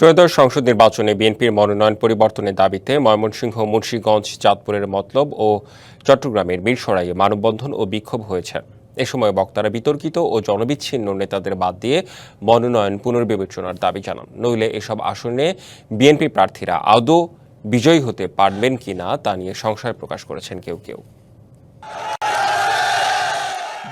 ত্রয়োদশ সংসদ নির্বাচনে বিএনপির মনোনয়ন পরিবর্তনের দাবিতে ময়মনসিংহ, মুন্সীগঞ্জ, চাঁদপুরের মতলব ও চট্টগ্রামের মিরসরাইয়ে মানববন্ধন ও বিক্ষোভ হয়েছে। এ সময় বক্তারা বিতর্কিত ও জনবিচ্ছিন্ন নেতাদের বাদ দিয়ে মনোনয়ন পুনর্বিবেচনার দাবি জানান। নইলে এসব আসনে বিএনপি প্রার্থীরা আদৌ বিজয়ী হতে পারবেন কিনা তা নিয়ে সংশয় প্রকাশ করেছেন কেউ কেউ।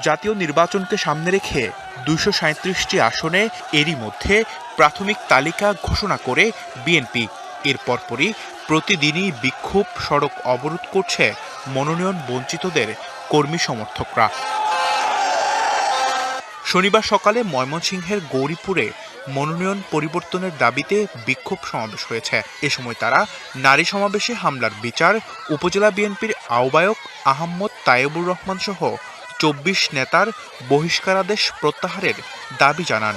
জাতীয় নির্বাচনকে সামনে রেখে দুইশো সাঁত্রিশটি আসনে এরই মধ্যে প্রাথমিক তালিকা ঘোষণা করে বিএনপি। এর পরপরই প্রতিদিনই বিক্ষোভ সড়ক অবরোধ করছে মনোনয়ন বঞ্চিতদের কর্মী সমর্থকরা। শনিবার সকালে ময়মনসিংহের গৌরীপুরে মনোনয়ন পরিবর্তনের দাবিতে বিক্ষোভ সমাবেশ হয়েছে। এ সময় তারা নারী সমাবেশে হামলার বিচার উপজেলা বিএনপির আহ্বায়ক আহম্মদ তায়েবুর রহমান সহ চব্বিশ নেতার বহিষ্কারাদেশ প্রত্যাহারের দাবি জানান।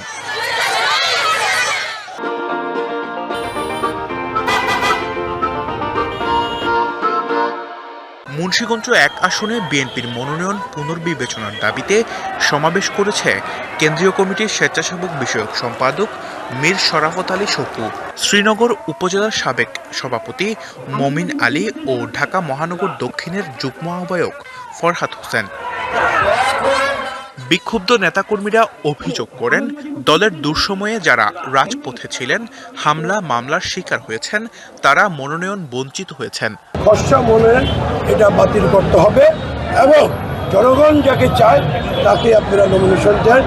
মুন্সীগঞ্জ এক আসনে বিএনপির মনোনয়ন পুনর্বিবেচনার দাবিতে সমাবেশ করেছে কেন্দ্রীয় কমিটির স্বেচ্ছাসেবক বিষয়ক সম্পাদক মীর শরাফত আলী সপু, শ্রীনগর উপজেলার সাবেক সভাপতি মমিন আলী ও ঢাকা মহানগর দক্ষিণের যুগ্ম আহ্বায়ক ফরহাদ হোসেন। বিক্ষুব্ধ নেতাকর্মীরা অভিযোগ করেন, দলের দুঃসময়ে যারা রাজপথে ছিলেন, হামলা, মামলার শিকার হয়েছেন, তারা মনোনয়ন বঞ্চিত হয়েছেন। খসড়া মনোনয়ন এটা বাতিল করতে হবে এবং জনগণ যাকে চায় তাকে আপনারা নমিনেশন দেন।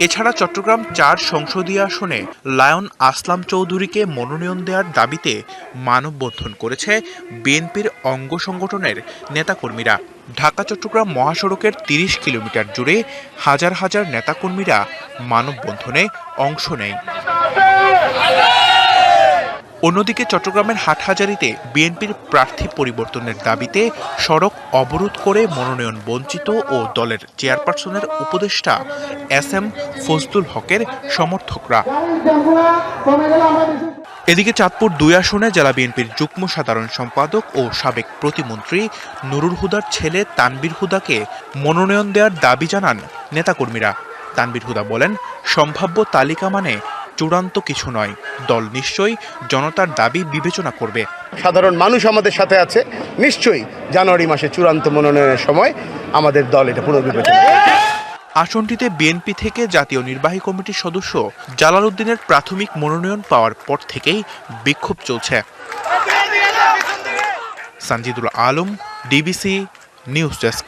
এছাড়া চট্টগ্রাম চার সংসদীয় আসনে লায়ন আসলাম চৌধুরীকে মনোনয়ন দেওয়ার দাবিতে মানববন্ধন করেছে বিএনপির অঙ্গ সংগঠনের নেতাকর্মীরা। ঢাকা, চট্টগ্রাম মহাসড়কের তিরিশ কিলোমিটার জুড়ে হাজার হাজার নেতাকর্মীরা মানববন্ধনে অংশ নেয়। অন্যদিকে চট্টগ্রামের হাটহাজারিতে বিএনপির প্রার্থী পরিবর্তনের দাবিতে সড়ক অবরোধ করে মনোনয়ন বঞ্চিত ও দলের চেয়ারপারসনের উপদেষ্টা এস এম ফজলুল হকের সমর্থকরা। এদিকে চাঁদপুর দুই আসনে জেলা বিএনপির যুগ্ম সাধারণ সম্পাদক ও সাবেক প্রতিমন্ত্রী নুরুল হুদার ছেলে তানবির হুদাকে মনোনয়ন দেওয়ার দাবি জানান নেতাকর্মীরা। তানবির হুদা বলেন, সম্ভাব্য তালিকা মানে চূড়ান্ত কিছু নয়। দল নিশ্চয়ই জনতার দাবি বিবেচনা করবে। সাধারণ মানুষ আমাদের সাথে আছে। নিশ্চয়ই জানুয়ারি মাসে চূড়ান্ত মনোনয়নের সময় আমাদের দল এটা পুনর্বিবেচনা। আসনটিতে বিএনপি থেকে জাতীয় নির্বাহী কমিটির সদস্য জালাল উদ্দিনের প্রাথমিক মনোনয়ন পাওয়ার পর থেকেই বিক্ষোভ চলছে। Sanjidul Alam DBC news desk.